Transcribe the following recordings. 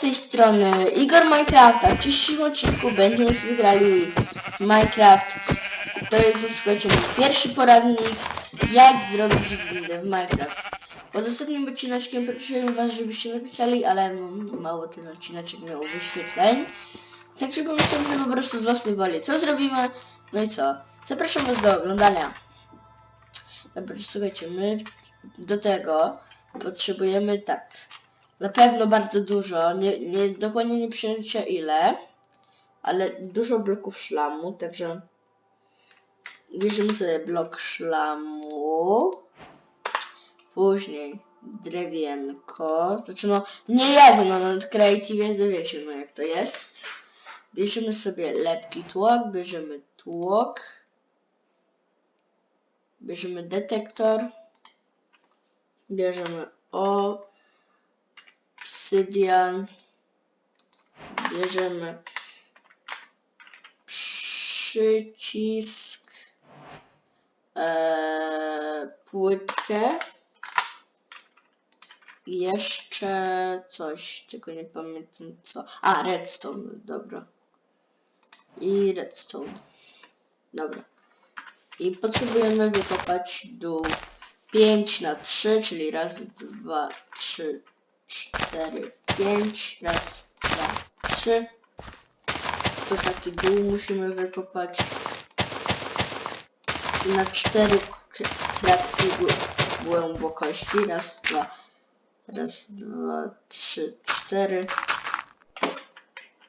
z tej strony Igor Minecrafta. W dzisiejszym odcinku będziemy sobie grali Minecraft. To jest, słuchajcie, mój pierwszy poradnik, jak zrobić windę w Minecraft. Pod ostatnim odcineczkiem prosiłem was, żebyście napisali, ale mało ten odcineczek miał wyświetleń. Także pomyślałem, po prostu z własnej woli. Co zrobimy? No i co? Zapraszam was do oglądania. Dobra, słuchajcie, my do tego potrzebujemy tak. Na pewno bardzo dużo, nie, nie, dokładnie nie przyjęcia ile, ale dużo bloków szlamu, także bierzemy sobie blok szlamu, później drewienko, znaczy no nie jedno, no Creative wiecie no jak to jest. Bierzemy sobie lepki tłok, bierzemy tłok, bierzemy detektor, bierzemy o obsydian. Bierzemy przycisk, eee, płytkę. Jeszcze coś, tylko nie pamiętam co. A, redstone, dobra. I redstone. Dobra. I potrzebujemy wykopać dół 5 na 3, czyli raz, dwa, trzy, cztery, pięć, raz, dwa, trzy. To taki dół musimy wykopać na cztery k- kratki głę- głębokości. Raz, dwa, raz, dwa, trzy, cztery.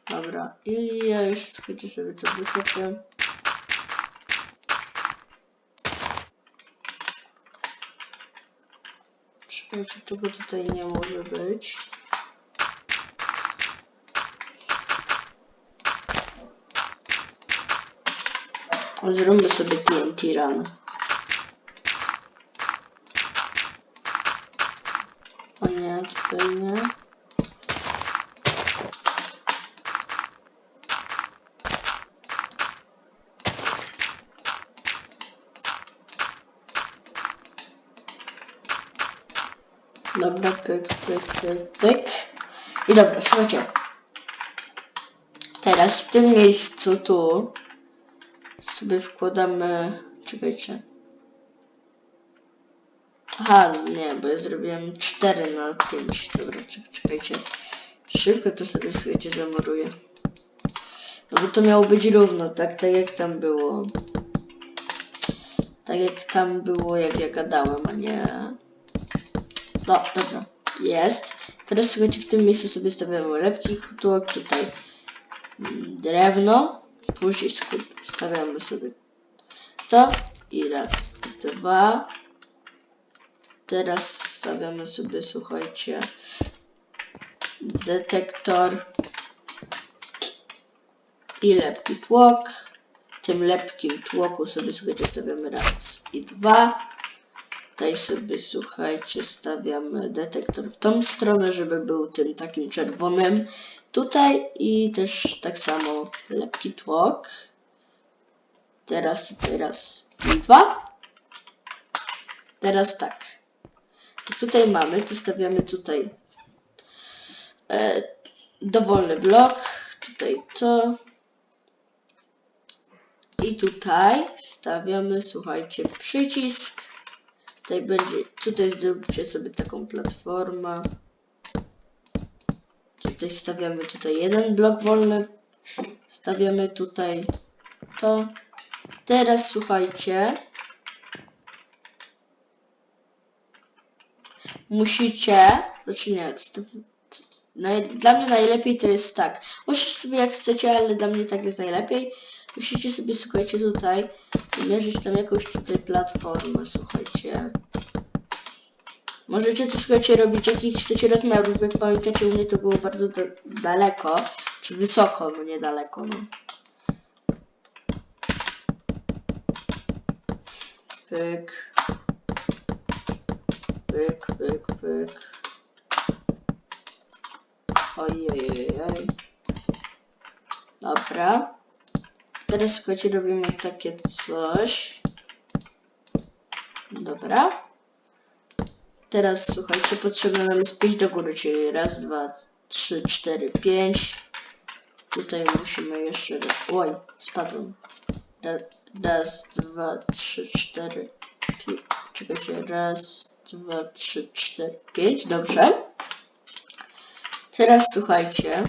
Dobra, i ja już słuchajcie sobie to wykopię. Czekajcie, tego tutaj nie może być. Zróbmy sobie TNT run. O nie, tutaj nie. Dobra, pyk, pyk, pyk, pyk. I dobra, słuchajcie. Teraz w tym miejscu tu sobie wkładamy. Czekajcie. Aha, nie, bo ja zrobiłem 4 na 5. Dobra, czek- czekajcie. Szybko to sobie słuchajcie zamoruję. No bo to miało być równo, tak? Tak jak tam było. Tak jak tam było, jak ja gadałem, a nie. No, dobra. Jest. Teraz słuchajcie, w tym miejscu sobie stawiamy lepki tłok, tutaj mm, drewno, później stawiamy sobie to i raz, dwa. Teraz stawiamy sobie, słuchajcie, detektor i lepki tłok. Tym lepkim tłoku sobie, słuchajcie, stawiamy raz i dwa. Tutaj sobie, słuchajcie, stawiamy detektor w tą stronę, żeby był tym takim czerwonym. Tutaj i też tak samo lepki tłok. Teraz tutaj raz i dwa. Teraz tak. I tutaj mamy, to stawiamy tutaj e, dowolny blok. Tutaj to. I tutaj stawiamy, słuchajcie, przycisk. Tutaj będzie, tutaj zróbcie sobie taką platformę. Tutaj stawiamy tutaj jeden blok wolny. Stawiamy tutaj to. Teraz słuchajcie. Musicie, znaczy nie, dla mnie najlepiej to jest tak. Możecie sobie jak chcecie, ale dla mnie tak jest najlepiej. Musicie sobie, słuchajcie, tutaj mierzyć tam jakąś tutaj platformę, słuchajcie. Możecie to, słuchajcie, robić jakich chcecie rozmiarów. Jak pamiętacie, u mnie to było bardzo da daleko, czy wysoko, no nie daleko, no. Pyk. Pyk, pyk, pyk. Ojej. Dobra. Teraz słuchajcie, robimy takie coś. Dobra. Teraz słuchajcie, potrzebne nam jest pięć do góry, czyli raz, dwa, 3, 4, 5. Tutaj musimy jeszcze. Oj, spadłem. Raz, raz dwa, trzy, cztery, pięć. Czekajcie, raz, dwa, trzy, cztery, pięć. Dobrze. Teraz słuchajcie.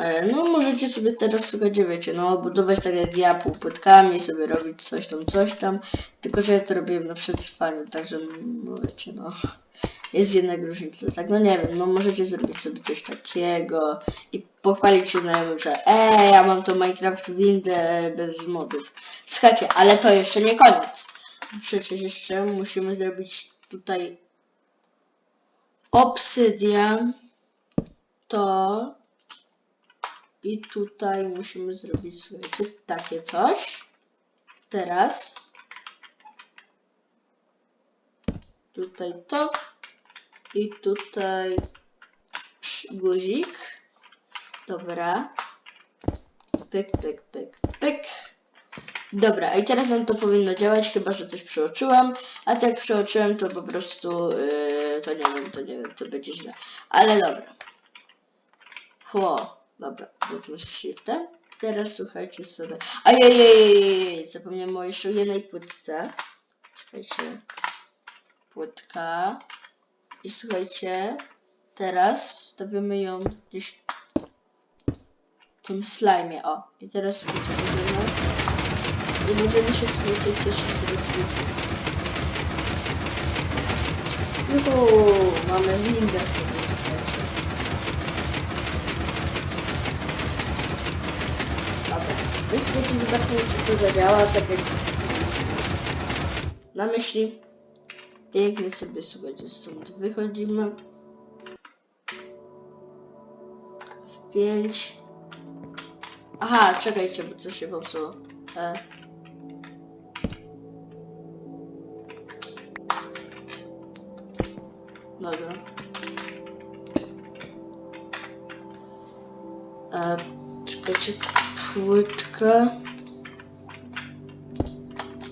E, No możecie sobie teraz słuchajcie, wiecie, no budować tak jak ja półpłytkami, sobie robić coś tam, coś tam. Tylko, że ja to robiłem na przetrwaniu, także no wiecie, no. Jest jednak różnica, tak? No nie wiem, no możecie zrobić sobie coś takiego i pochwalić się znajomym, że ej, ja mam to Minecraft windę bez modów. Słuchajcie, ale to jeszcze nie koniec. Przecież jeszcze musimy zrobić tutaj obsydian, to i tutaj musimy zrobić, słuchajcie, takie coś. Teraz tutaj to i tutaj guzik. Dobra. Pyk, pyk, pyk, pyk. Dobra, i teraz nam to powinno działać, chyba że coś przeoczyłem. A tak jak przeoczyłem, to po prostu yy, to nie wiem, to nie wiem, to będzie źle. Ale dobra. Chło, dobra, wezmę shiftem. Teraz słuchajcie sobie. Ajajajajaj, zapomniałem o jeszcze jednej płytce. Czekajcie. Płytka. I słuchajcie, teraz stawiamy ją gdzieś w tym slime. O, i teraz słuchajcie, możemy. I możemy się słuchajcie cieszyć tego switu. Juhu, mamy windę sobie, słuchajcie, zobaczmy, czy to zadziała, tak jak na myśli. Pięknie sobie, słuchajcie, stąd wychodzimy. W pięć. Aha, czekajcie, bo coś się popsuło. E. Dobra. E, czekajcie, płytkę.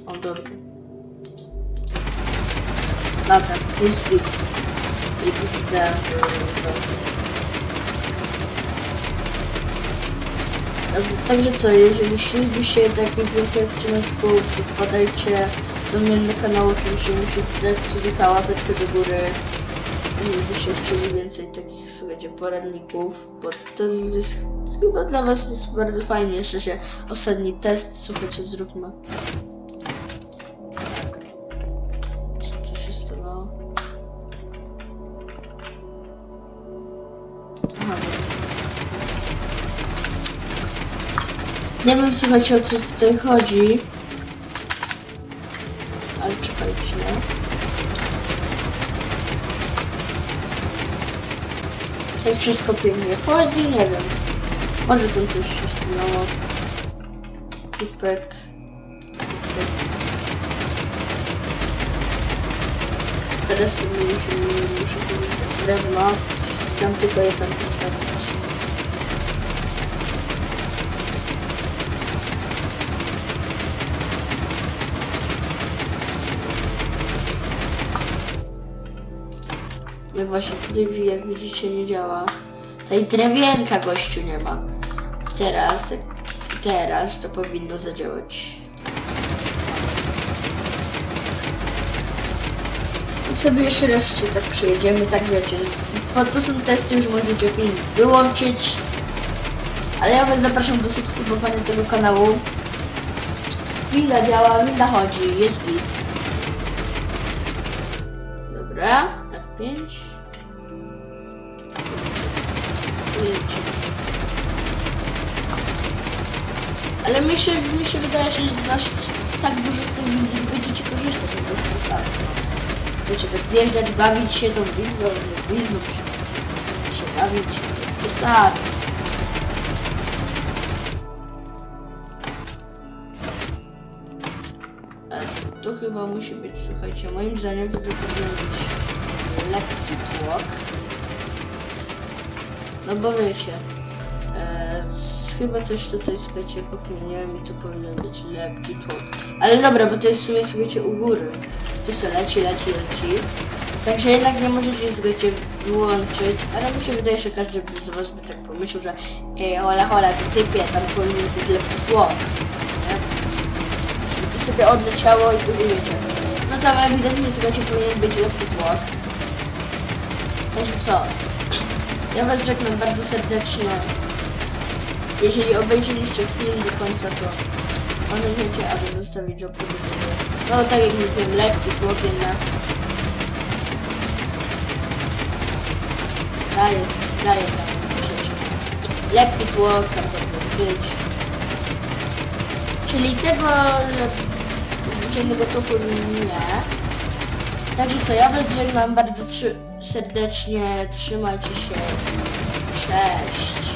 O, dobra. Dobra, jest git. XD. Także co, jeżeli chcielibyście takich więcej odcinków, to wpadajcie do mnie na kanał, oczywiście musicie dać sobie łapeczkę do góry. Jeżeli byście chcieli więcej takich, słuchajcie, poradników, bo ten jest chyba dla was jest bardzo fajnie, jeszcze się ostatni test, słuchajcie, zróbmy. Co się stało? Aha. Nie wiem, słuchajcie, o co tutaj chodzi. Ale czekajcie. Jak wszystko pięknie chodzi, nie wiem. Może tam coś się stanęło. Pipek. Teraz sobie musimy, muszę drewno. Tam tylko je tam postawić. No właśnie tutaj jak widzicie nie działa. Tej drewienka gościu nie ma. Teraz, teraz to powinno zadziałać. Sobie jeszcze raz się tak przejedziemy, tak wiecie. Bo to są testy, już możecie film wyłączyć. Ale ja was zapraszam do subskrybowania tego kanału. Winda działa, winda chodzi, jest git. Dobra, F5. Ujecie. Ale mi się, mi się wydaje, że nasz tak dużo z tych windy będziecie korzystać po prostu sami. Wiecie, tak zjeżdżać, bawić się tą windą, windą się, się bawić. Przesady. E, To chyba musi być, słuchajcie, moim zdaniem to powinien być lekki tłok. No bo wiecie, chyba coś tutaj, słuchajcie, pokminiłem i to powinien być lekki tłok. Ale dobra, bo to jest w sumie, słuchajcie, u góry. To se leci, leci, leci. Także jednak nie możecie, słuchajcie, wyłączyć, ale mi się wydaje, że każdy z was by tak pomyślał, że ej, hola, hola, ty typie, tam powinien być tłok, nie? Żeby to sobie odleciało i później wiecie. No tam ewidentnie, słuchajcie, powinien być lepszy tłok. Także co? Ja was żegnam bardzo serdecznie. Jeżeli obejrzeliście film do końca, to pamiętajcie, aby zostawić góry. No tak jak mówiłem, lekki tłok jednak. Daje, daje tam rzeczy. Lekki tłok tam powinien być. Czyli tego zwyczajnego tłoku nie. Także co, ja was żegnam bardzo trzy, serdecznie. Trzymajcie się. Cześć.